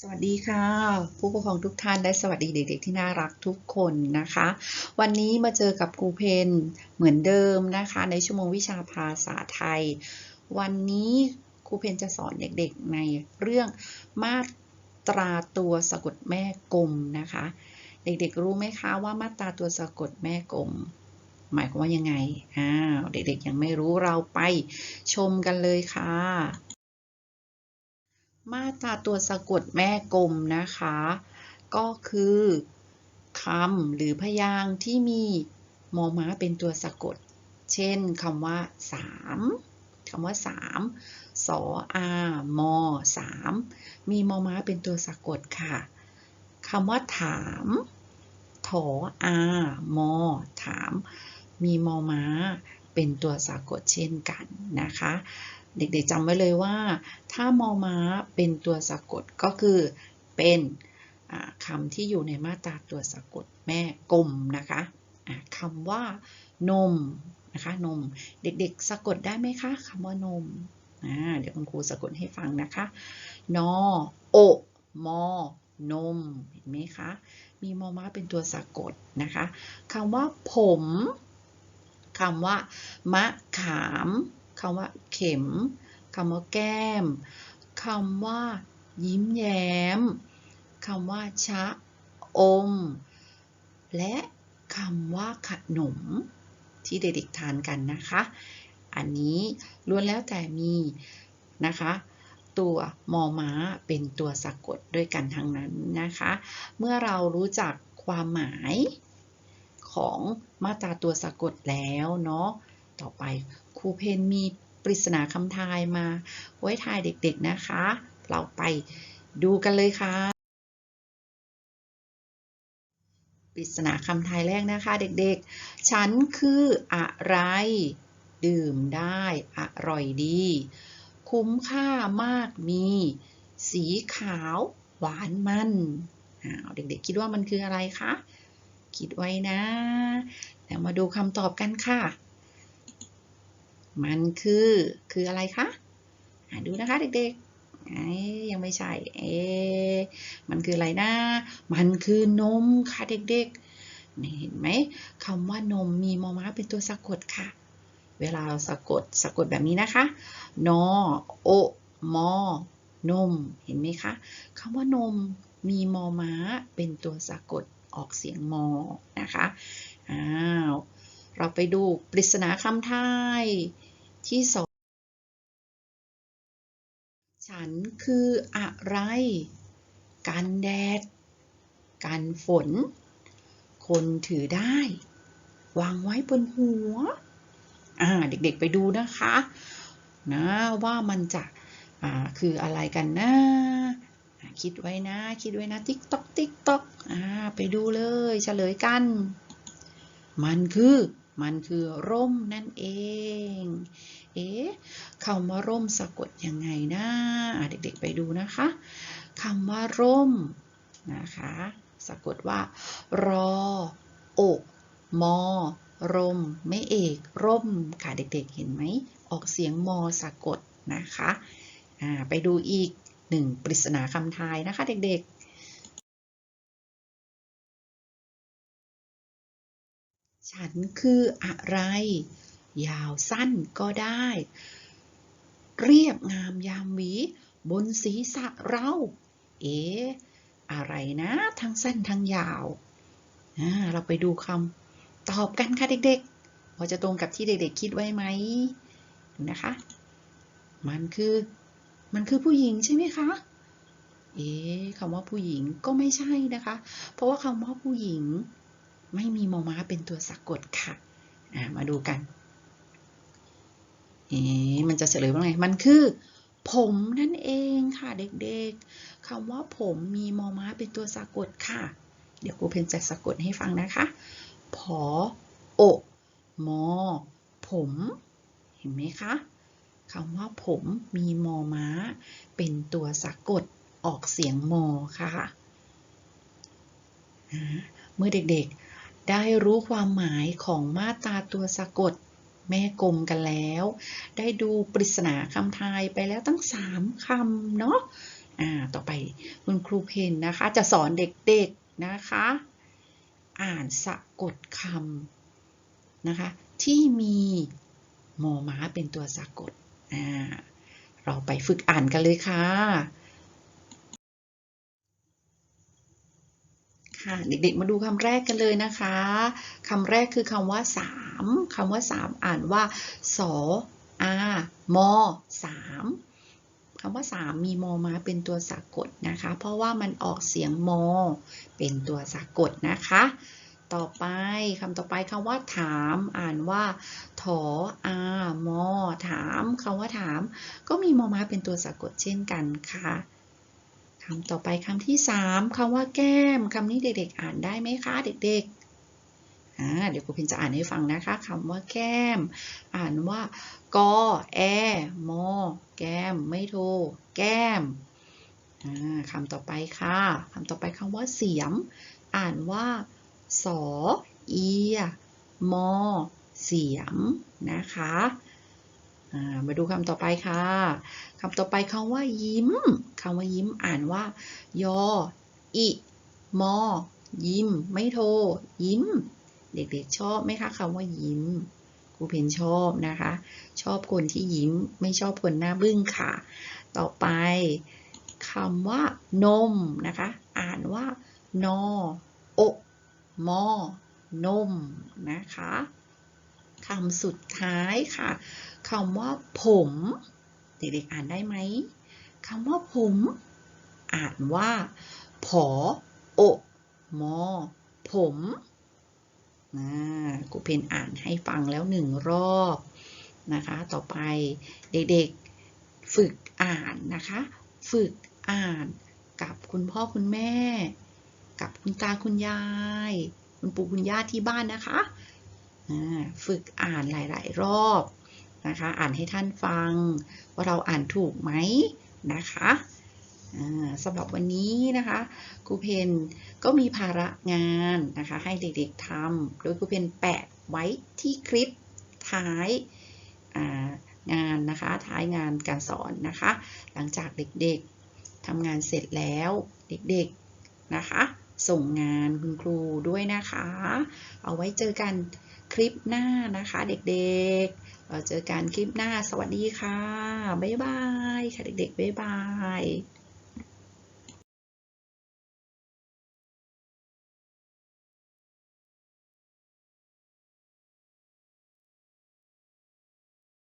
สวัสดีค่ะ ผู้ปกครองทุกท่านและสวัสดีเด็ก ๆ ที่น่ารักทุกคนนะคะ วันนี้มาเจอกับครูเพนเหมือนเดิมนะคะ ในชั่วโมงวิชาภาษาไทย วันนี้ครูเพนจะสอนเด็กๆในเรื่องมาตราตัวสะกดแม่กลมนะคะ เด็กๆรู้ไหมคะว่ามาตราตัวสะกดแม่กลม หมายความว่ายังไงอ้าวเด็กๆยังไม่รู้เราไปชมกันเลยค่ะ มาตราตัวสะกดแม่กลมนะคะ ก็คือคำหรือพยางค์ที่มีมอม้าเป็นตัวสะกด เช่นคำว่าสามคำว่าสามสออามอสามมีมอม้าเป็นตัวสะกดค่ะคำว่าถาม ถออามอถาม มีมอม้าเป็นตัวสะกดเช่นกันนะคะ เด็กๆจำไว้เลยว่า ถ้ามอม้าเป็นตัวสะกดก็คือเป็นคำที่อยู่ในมาตราตัวสะกดแม่กลมนะคะคำว่านมนะคะนมเด็กๆ สะกดได้ไหมคะคำว่านมเดี๋ยวคุณครูสะกดให้ฟังนะคะ นอโอมอนม เห็นไหมคะ มีมอม้าเป็นตัวสะกดนะคะคำว่าผมคำว่ามะขาม คำว่าเข็มคำว่าแก้มคำว่า ยิ้มแย้มคำว่า ชะอม และคำว่าขนม ที่เด็กๆทานกันนะคะ อันนี้ล้วนแล้วแต่มีนะคะ ตัวมอม้าเป็นตัวสะกดด้วยกันทั้งนั้นนะคะ เมื่อเรารู้จักความหมายของมาตราตัวสะกดแล้วเนาะ ต่อไปครูเพนมีปริศนาคำทายมา ไว้ทายเด็กๆนะคะ เราไปดูกันเลยค่ะ ปริศนาคำทายแรกนะคะ เด็กๆ ฉันคืออะไร ดื่มได้ อร่อยดี คุ้มค่ามากมี สีขาว หวานมันเด็กๆ คิดว่ามันคืออะไรคะ คิดไว้นะ แล้วมาดูคำตอบกันค่ะ มันคือคืออะไรคะดูนะคะเด็กๆยังไม่ใช่ เอ๊มันคืออะไรนะ มันคือนมค่ะเด็กๆนี่เห็นไหมคำว่านมมีมอม้าเป็นตัวสะกดค่ะ เวลาเราสะกดสะกดแบบนี้นะคะ นอ โอ มอ นม เห็นไหมคะคำว่านมมีมอม้าเป็นตัวสะกดออกเสียงมอ นะคะ อ้าว เราไปดูปริศนาคำไทย ที่สองฉันคืออะไร กันแดด กันฝน คนถือได้ วางไว้บนหัว อ่า เด็กๆไปดูนะคะ นะว่ามันจะ อ่า คืออะไรกันนะ คิดไว้นะ คิดไว้นะ ติ๊กต๊อก ติ๊กต๊อก อ่า ไปดูเลยเฉลยกัน มันคือ มันคือร่มนั่นเอง เอ๊ะคำว่าร่มสะกดยังไงนะเด็กๆไปดูนะคะคำว่าร่มนะคะ สะกดว่า รอโอก มอ ร่ม ไม่เอก ร่มค่ะเด็กๆเห็นไหม ออกเสียงมอสะกดนะคะไปดูอีกหนึ่งปริศนาคำทายนะคะ เด็กๆ ฉันคืออะไร ยาวสั้นก็ได้ เรียบงามยามหวี บนศีรษะเรา เอ๊ะอะไรนะทั้งสั้นทั้งยาวอ่าเราไปดูคำตอบกันค่ะเด็กๆว่าจะตรงกับที่เด็ก ๆ คิดไว้ไหมนะคะ มันคือ มันคือผู้หญิงใช่ไหมคะ เอ๊คำว่าผู้หญิงก็ไม่ใช่นะคะ เพราะว่าคำว่าผู้หญิง ไม่มีมอม้าเป็นตัวสะกดค่ะอ่ามาดูกัน เอ๊มันจะเฉลยว่าไง มันคือ ผมนั่นเองค่ะเด็กๆคำว่าผมมีมอม้าเป็นตัวสะกดค่ะ เดี๋ยวครูเพนจะสะกดให้ฟังนะคะ ผอ โอ มอ ผม เห็นไหมคะคำว่าผมมีมอม้า เป็นตัวสะกดออกเสียงมอค่ะ เมื่อเด็กๆได้รู้ความหมายของมาตราตัวสะกด แม่กลมกันแล้ว ได้ดูปริศนาคำทายไปแล้วตั้ง 3 คำเนาะอ่าต่อไปคุณครูเพนนะคะ จะสอนเด็กๆนะคะ อ่านสะกดคำนะคะ ที่มีมอม้าเป็นตัวสะกดอ่าเราไปฝึกอ่านกันเลยค่ะ ค่ะ เด็กๆ มาดูคำแรกกันเลยนะคะคำแรกคือคำว่าสามคำว่าสามอ่านว่าสออามอสามคำว่าสามมีมอมาเป็นตัวสะกดนะคะ เพราะว่ามันออกเสียงมอ เป็นตัวสะกดนะคะ ต่อไปคำต่อไปคำว่าถาม อ่านว่าถออามอถามคำว่าถาม ก็มีมอมาเป็นตัวสะกดเช่นกันค่ะ คำต่อไปคำที่สามคำว่าแก้มคำนี้เด็ก ๆ อ่านได้ไหมคะ เด็กๆอ่าเดี๋ยวครูพินจะอ่านให้ฟังนะคะคำว่าแก้ม อ่านว่ากอแอมอแก้ม ไม่โท แก้มอ่าคำต่อไปค่ะคำต่อไปคำว่าเสียม อ่านว่าสอเอียมอเสียมนะคะ มาดูคำต่อไปค่ะคำต่อไปคำว่ายิ้มคำว่ายิ้มอ่านว่า ยอ อิมอ ยิ้ม ไม่โท ยิ้ม เด็กๆชอบไหมคะคำว่ายิ้มครูเพนชอบนะคะ ชอบคนที่ยิ้มไม่ชอบคนหน้าบึ้งค่ะ ต่อไปคำว่านมนะคะ อ่านว่านอโอมอนมนะคะ คำสุดท้ายค่ะคำว่าผม เด็กๆอ่านได้ไหมคำว่าผม อ่านว่าผอโอมอผมอ่าครูเพนอ่านให้ฟังแล้วหนึ่งรอบนะคะ ต่อไปเด็กๆฝึกอ่านนะคะ ฝึกอ่านกับคุณพ่อคุณแม่ กับคุณตาคุณยาย คุณปู่คุณย่าที่บ้านนะคะ ฝึกอ่านหลาย ๆ รอบนะคะ อ่านให้ท่านฟัง ว่าเราอ่านถูกไหมนะคะอ่าสำหรับวันนี้นะคะครูเพนก็มีภาระงานนะคะให้เด็กๆทำโดยครูเพนแปะไว้ที่คลิปท้ายางานนะคะท้ายงานการสอนนะคะ หลังจากเด็กๆทำงานเสร็จแล้วเด็กๆนะคะ ส่งงานคุณครูด้วยนะคะ เอาไว้เจอกันคลิปหน้านะคะเด็กๆ เราเจอกันคลิปหน้าสวัสดีค่ะ บ๊ายบายค่ะเด็กๆ บ๊ายบาย